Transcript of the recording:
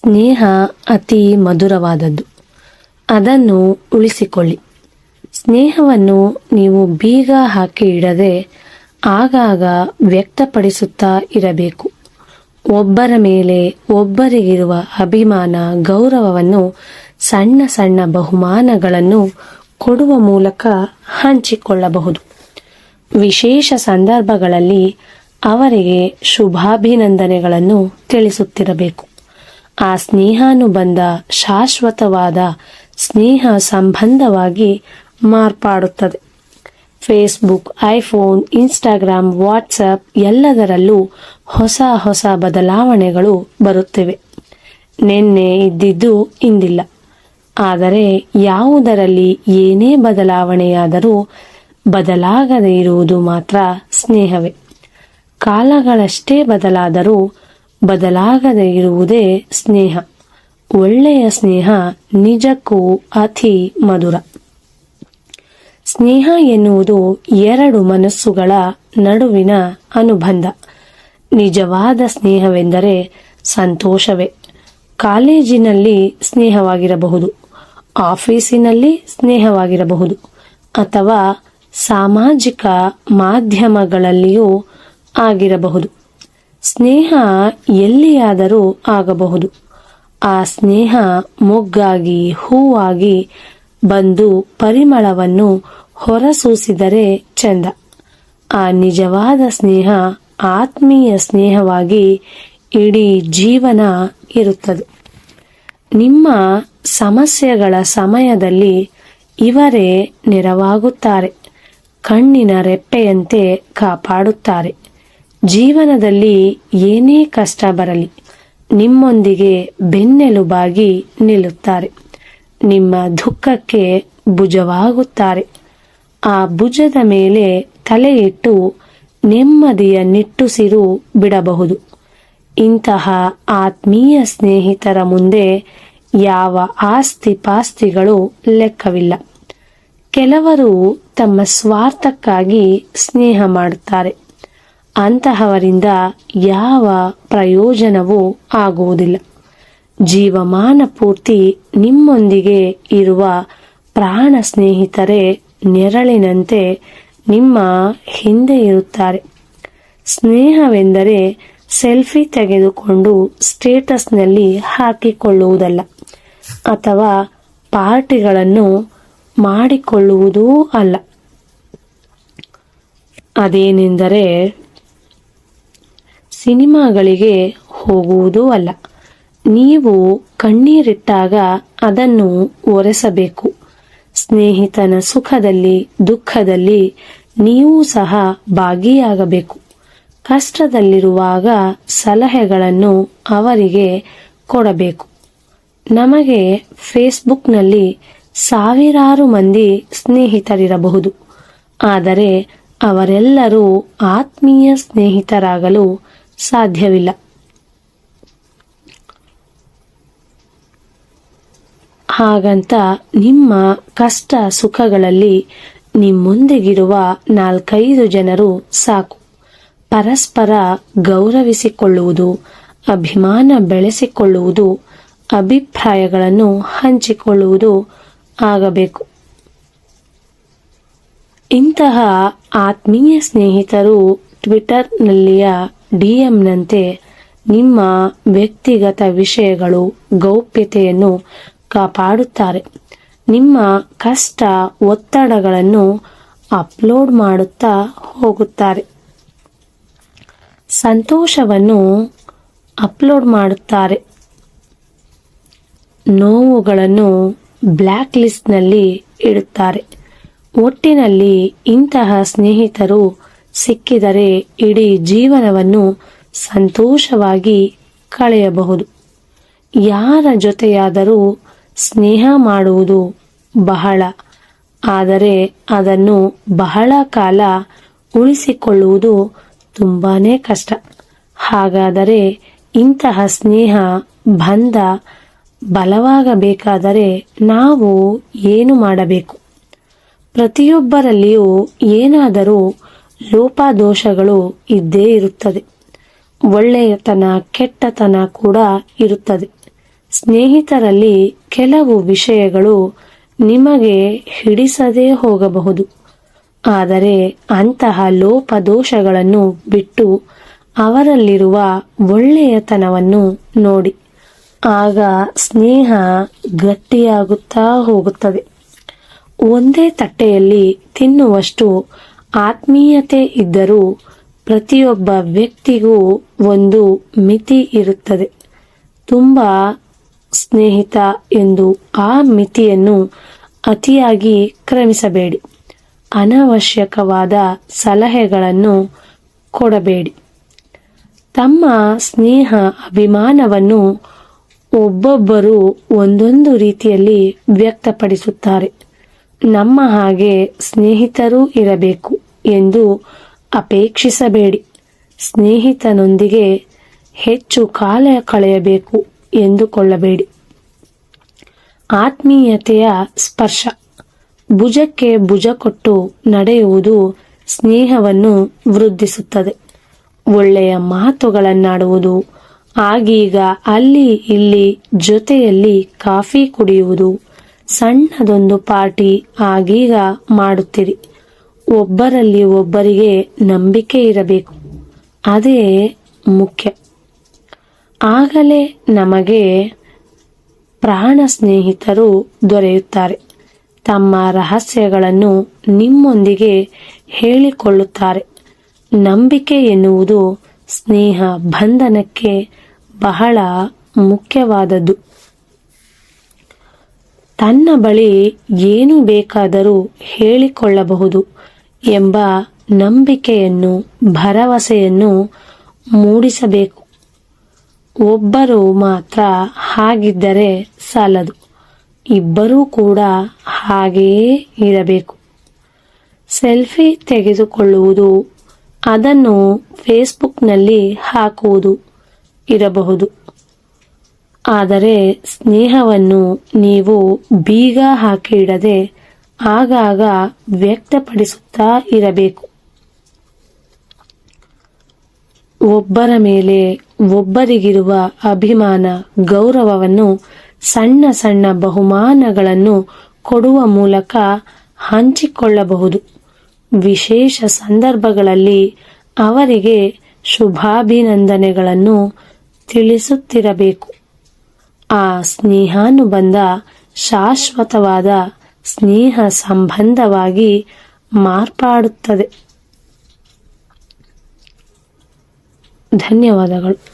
ಸ್ನೇಹ ಅತಿ ಮಧುರವಾದದ್ದು. ಅದನ್ನು ಉಳಿಸಿಕೊಳ್ಳಿ. ಸ್ನೇಹವನ್ನು ನೀವು ಬೀಗ ಹಾಕಿ ಇಡದೆ ಆಗಾಗ ವ್ಯಕ್ತಪಡಿಸುತ್ತಾ ಇರಬೇಕು. ಒಬ್ಬರ ಮೇಲೆ ಒಬ್ಬರಿಗಿರುವ ಅಭಿಮಾನ, ಗೌರವವನ್ನು ಸಣ್ಣ ಸಣ್ಣ ಬಹುಮಾನಗಳನ್ನು ಕೊಡುವ ಮೂಲಕ ಹಂಚಿಕೊಳ್ಳಬಹುದು. ವಿಶೇಷ ಸಂದರ್ಭಗಳಲ್ಲಿ ಅವರಿಗೆ ಶುಭಾಭಿನಂದನೆಗಳನ್ನು ತಿಳಿಸುತ್ತಿರಬೇಕು. ಆ ಸ್ನೇಹಾನುಬಂಧ ಶಾಶ್ವತವಾದ ಸ್ನೇಹ ಸಂಬಂಧವಾಗಿ ಮಾರ್ಪಾಡುತ್ತದೆ. ಫೇಸ್ಬುಕ್ ಐಫೋನ್ ಇನ್ಸ್ಟಾಗ್ರಾಮ್ ವಾಟ್ಸಪ್ ಎಲ್ಲದರಲ್ಲೂ ಹೊಸ ಹೊಸ ಬದಲಾವಣೆಗಳು ಬರುತ್ತಿವೆ. ನಿನ್ನೆ ಇದ್ದಿದ್ದು ಇಂದಿಲ್ಲ. ಆದರೆ ಯಾವುದರಲ್ಲಿ ಏನೇ ಬದಲಾವಣೆಯಾದರೂ ಬದಲಾಗದೇ ಇರುವುದು ಮಾತ್ರ ಸ್ನೇಹವೇ. ಕಾಲಗಳಷ್ಟೇ ಬದಲಾದರೂ ಬದಲಾಗದೇ ಇರುವುದೇ ಸ್ನೇಹ. ಒಳ್ಳೆಯ ಸ್ನೇಹ ನಿಜಕ್ಕೂ ಅತಿ ಮಧುರ. ಸ್ನೇಹ ಎನ್ನುವುದು ಎರಡು ಮನಸ್ಸುಗಳ ನಡುವಿನ ಅನುಬಂಧ. ನಿಜವಾದ ಸ್ನೇಹವೆಂದರೆ ಸಂತೋಷವೇ. ಕಾಲೇಜಿನಲ್ಲಿ ಸ್ನೇಹವಾಗಿರಬಹುದು. ಆಫೀಸಿನಲ್ಲಿ ಸ್ನೇಹವಾಗಿರಬಹುದು. ಅಥವಾ ಸಾಮಾಜಿಕ ಮಾಧ್ಯಮಗಳಲ್ಲಿಯೂ ಆಗಿರಬಹುದು. ಸ್ನೇಹ ಎಲ್ಲಿಯಾದರೂ ಆಗಬಹುದು. ಆ ಸ್ನೇಹ ಮೊಗ್ಗಾಗಿ, ಹೂವಾಗಿ ಬಂದು ಪರಿಮಳವನ್ನು ಹೊರಸೂಸಿದರೆ ಚಂದ. ಆ ನಿಜವಾದ ಸ್ನೇಹ ಆತ್ಮೀಯ ಸ್ನೇಹವಾಗಿ ಇಡೀ ಜೀವನ ಇರುತ್ತದೆ. ನಿಮ್ಮ ಸಮಸ್ಯೆಗಳ ಸಮಯದಲ್ಲಿ ಇವರೇ ನೆರವಾಗುತ್ತಾರೆ. ಕಣ್ಣಿನ ರೆಪ್ಪೆಯಂತೆ ಕಾಪಾಡುತ್ತಾರೆ. ಜೀವನದಲ್ಲಿ ಏನೇ ಕಷ್ಟ ಬರಲಿ, ನಿಮ್ಮೊಂದಿಗೆ ಬೆನ್ನೆಲುಬಾಗಿ ನಿಲ್ಲುತ್ತಾರೆ. ನಿಮ್ಮ ದುಃಖಕ್ಕೆ ಭುಜವಾಗುತ್ತಾರೆ. ಆ ಭುಜದ ಮೇಲೆ ತಲೆಯಿಟ್ಟು ನೆಮ್ಮದಿಯ ನಿಟ್ಟುಸಿರು ಬಿಡಬಹುದು. ಇಂತಹ ಆತ್ಮೀಯ ಸ್ನೇಹಿತರ ಮುಂದೆ ಯಾವ ಆಸ್ತಿ ಪಾಸ್ತಿಗಳು ಲೆಕ್ಕವಿಲ್ಲ. ಕೆಲವರು ತಮ್ಮ ಸ್ವಾರ್ಥಕ್ಕಾಗಿ ಸ್ನೇಹ ಮಾಡುತ್ತಾರೆ. ಅಂತಹವರಿಂದ ಯಾವ ಪ್ರಯೋಜನವೂ ಆಗುವುದಿಲ್ಲ. ಜೀವಮಾನ ಪೂರ್ತಿ ನಿಮ್ಮೊಂದಿಗೆ ಇರುವ ಪ್ರಾಣ ಸ್ನೇಹಿತರೇ, ನೆರಳಿನಂತೆ ನಿಮ್ಮ ಹಿಂದೆ ಇರುತ್ತಾರೆ. ಸ್ನೇಹವೆಂದರೆ ಸೆಲ್ಫಿ ತೆಗೆದುಕೊಂಡು ಸ್ಟೇಟಸ್ನಲ್ಲಿ ಹಾಕಿಕೊಳ್ಳುವುದಲ್ಲ, ಅಥವಾ ಪಾರ್ಟಿಗಳನ್ನು ಮಾಡಿಕೊಳ್ಳುವುದೂ ಅಲ್ಲ. ಅದೇನೆಂದರೆ ಸಿನಿಮಾಗಳಿಗೆ ಹೋಗುವುದೂ ಅಲ್ಲ. ನೀವು ಕಣ್ಣೀರಿಟ್ಟಾಗ ಅದನ್ನು ಒರೆಸಬೇಕು. ಸ್ನೇಹಿತನ ಸುಖದಲ್ಲಿ, ದುಃಖದಲ್ಲಿ ನೀವು ಸಹ ಭಾಗಿಯಾಗಬೇಕು. ಕಷ್ಟದಲ್ಲಿರುವಾಗ ಸಲಹೆಗಳನ್ನು ಅವರಿಗೆ ಕೊಡಬೇಕು. ನಮಗೆ ಫೇಸ್ಬುಕ್ನಲ್ಲಿ ಸಾವಿರಾರು ಮಂದಿ ಸ್ನೇಹಿತರಿರಬಹುದು. ಆದರೆ ಅವರೆಲ್ಲರೂ ಆತ್ಮೀಯ ಸ್ನೇಹಿತರಾಗಲು ಸಾಧ್ಯವಿಲ್ಲ. ಹಾಗಂತ ನಿಮ್ಮ ಕಷ್ಟ ಸುಖಗಳಲ್ಲಿ ನಿಮ್ಮೊಂದಿಗಿರುವ ನಾಲ್ಕೈದು ಜನರು ಸಾಕು. ಪರಸ್ಪರ ಗೌರವಿಸಿಕೊಳ್ಳುವುದು, ಅಭಿಮಾನ ಬೆಳೆಸಿಕೊಳ್ಳುವುದು, ಅಭಿಪ್ರಾಯಗಳನ್ನು ಹಂಚಿಕೊಳ್ಳುವುದು ಆಗಬೇಕು. ಇಂತಹ ಆತ್ಮೀಯ ಸ್ನೇಹಿತರು ಟ್ವಿಟರ್ನಲ್ಲಿಯ ಡಿಎಂನಂತೆ ನಿಮ್ಮ ವ್ಯಕ್ತಿಗತ ವಿಷಯಗಳು, ಗೌಪ್ಯತೆಯನ್ನು ಕಾಪಾಡುತ್ತಾರೆ. ನಿಮ್ಮ ಕಷ್ಟ ಒತ್ತಡಗಳನ್ನು ಅಪ್ಲೋಡ್ ಮಾಡುತ್ತಾ ಹೋಗುತ್ತಾರೆ. ಸಂತೋಷವನ್ನು ಅಪ್ಲೋಡ್ ಮಾಡುತ್ತಾರೆ. ನೋವುಗಳನ್ನು ಬ್ಲ್ಯಾಕ್ ಲಿಸ್ಟ್ನಲ್ಲಿ ಇಡುತ್ತಾರೆ. ಒಟ್ಟಿನಲ್ಲಿ ಇಂತಹ ಸ್ನೇಹಿತರು ಸಿಕ್ಕಿದರೆ ಇಡೀ ಜೀವನವನ್ನು ಸಂತೋಷವಾಗಿ ಕಳೆಯಬಹುದು. ಯಾರ ಜೊತೆಯಾದರೂ ಸ್ನೇಹ ಮಾಡುವುದು ಬಹಳ. ಆದರೆ ಅದನ್ನು ಬಹಳ ಕಾಲ ಉಳಿಸಿಕೊಳ್ಳುವುದು ತುಂಬಾನೇ ಕಷ್ಟ. ಹಾಗಾದರೆ ಇಂತಹ ಸ್ನೇಹ, ಬಂಧ ಬಲವಾಗಬೇಕಾದರೆ ನಾವು ಏನು ಮಾಡಬೇಕು? ಪ್ರತಿಯೊಬ್ಬರಲ್ಲಿಯೂ ಏನಾದರೂ ಲೋಪದೋಷಗಳು ಇದ್ದೇ ಇರುತ್ತದೆ. ಒಳ್ಳೆಯತನ ಕೆಟ್ಟತನ ಕೂಡ ಇರುತ್ತದೆ. ಸ್ನೇಹಿತರಲ್ಲಿ ಕೆಲವು ವಿಷಯಗಳು ನಿಮಗೆ ಹಿಡಿಸದೇ ಹೋಗಬಹುದು. ಆದರೆ ಅಂತಹ ಲೋಪದೋಷಗಳನ್ನು ಬಿಟ್ಟು ಅವರಲ್ಲಿರುವ ಒಳ್ಳೆಯತನವನ್ನು ನೋಡಿ. ಆಗ ಸ್ನೇಹ ಗಟ್ಟಿಯಾಗುತ್ತಾ ಹೋಗುತ್ತದೆ. ಒಂದೇ ತಟ್ಟೆಯಲ್ಲಿ ತಿನ್ನುವಷ್ಟು ಆತ್ಮೀಯತೆ ಇದ್ದರೂ ಪ್ರತಿಯೊಬ್ಬ ವ್ಯಕ್ತಿಗೂ ಒಂದು ಮಿತಿ ಇರುತ್ತದೆ. ತುಂಬ ಸ್ನೇಹಿತ ಎಂದು ಆ ಮಿತಿಯನ್ನು ಅತಿಯಾಗಿ ಕ್ರಮಿಸಬೇಡಿ. ಅನವಶ್ಯಕವಾದ ಸಲಹೆಗಳನ್ನು ಕೊಡಬೇಡಿ. ತಮ್ಮ ಸ್ನೇಹ ಅಭಿಮಾನವನ್ನು ಒಬ್ಬೊಬ್ಬರು ಒಂದೊಂದು ರೀತಿಯಲ್ಲಿ ವ್ಯಕ್ತಪಡಿಸುತ್ತಾರೆ. ನಮ್ಮ ಹಾಗೆ ಸ್ನೇಹಿತರೂ ಇರಬೇಕು. ಎಂದು ಅಪೇಕ್ಷಿಸಬೇಡಿ. ಸ್ನೇಹಿತನೊಂದಿಗೆ ಹೆಚ್ಚು ಕಾಲ ಕಳೆಯಬೇಕು ಎಂದುಕೊಳ್ಳಬೇಡಿ. ಆತ್ಮೀಯತೆಯ ಸ್ಪರ್ಶ. ಭುಜಕ್ಕೆ ಭುಜ ಕೊಟ್ಟು ನಡೆಯುವುದು ಸ್ನೇಹವನ್ನು ವೃದ್ಧಿಸುತ್ತದೆ. ಒಳ್ಳೆಯ ಮಾತುಗಳನ್ನಾಡುವುದು, ಆಗೀಗ ಅಲ್ಲಿ ಇಲ್ಲಿ ಜೊತೆಯಲ್ಲಿ ಕಾಫಿ ಕುಡಿಯುವುದು, ಸಣ್ಣದೊಂದು ಪಾರ್ಟಿ ಆಗೀಗ ಮಾಡುತ್ತೀರಿ. ಒಬ್ಬರಲ್ಲಿ ಒಬ್ಬರಿಗೆ ನಂಬಿಕೆ ಇರಬೇಕು. ಅದೇ ಮುಖ್ಯ. ಆಗಲೇ ನಮಗೆ ಪ್ರಾಣ ಸ್ನೇಹಿತರು ದೊರೆಯುತ್ತಾರೆ. ತಮ್ಮ ರಹಸ್ಯಗಳನ್ನು ನಿಮ್ಮೊಂದಿಗೆ ಹೇಳಿಕೊಳ್ಳುತ್ತಾರೆ. ನಂಬಿಕೆ ಎನ್ನುವುದು ಸ್ನೇಹ ಬಂಧನಕ್ಕೆ ಬಹಳ ಮುಖ್ಯವಾದದ್ದು. ತನ್ನ ಬಳಿ ಏನು ಬೇಕಾದರೂ ಹೇಳಿಕೊಳ್ಳಬಹುದು. ಎಂಬ ನಂಬಿಕೆಯನ್ನು, ಭರವಸೆಯನ್ನು ಮೂಡಿಸಬೇಕು. ಒಬ್ಬರು ಮಾತ್ರ ಹಾಗಿದ್ದರೆ ಸಾಲದು. ಇಬ್ಬರೂ ಕೂಡ ಹಾಗೆಯೇ ಇರಬೇಕು. ಸೆಲ್ಫಿ ತೆಗೆದುಕೊಳ್ಳುವುದು, ಅದನ್ನು ಫೇಸ್ಬುಕ್ನಲ್ಲಿ ಹಾಕುವುದು ಇರಬಹುದು. ಆದರೆ ಸ್ನೇಹವನ್ನು ನೀವು ಬೀಗ ಹಾಕಿ ಇಡದೆ ಆಗಾಗ ವ್ಯಕ್ತಪಡಿಸುತ್ತಾ ಇರಬೇಕು. ಒಬ್ಬರ ಮೇಲೆ ಒಬ್ಬರಿಗಿರುವ ಅಭಿಮಾನ, ಗೌರವವನ್ನು ಸಣ್ಣ ಸಣ್ಣ ಬಹುಮಾನಗಳನ್ನು ಕೊಡುವ ಮೂಲಕ ಹಂಚಿಕೊಳ್ಳಬಹುದು. ವಿಶೇಷ ಸಂದರ್ಭಗಳಲ್ಲಿ ಅವರಿಗೆ ಶುಭಾಭಿನಂದನೆಗಳನ್ನು ತಿಳಿಸುತ್ತಿರಬೇಕು. ಆ ಸ್ನೇಹಾನುಬಂಧ ಶಾಶ್ವತವಾದ ಸ್ನೇಹ ಸಂಬಂಧವಾಗಿ ಮಾರ್ಪಾಡುತ್ತದೆ. ಧನ್ಯವಾದಗಳು.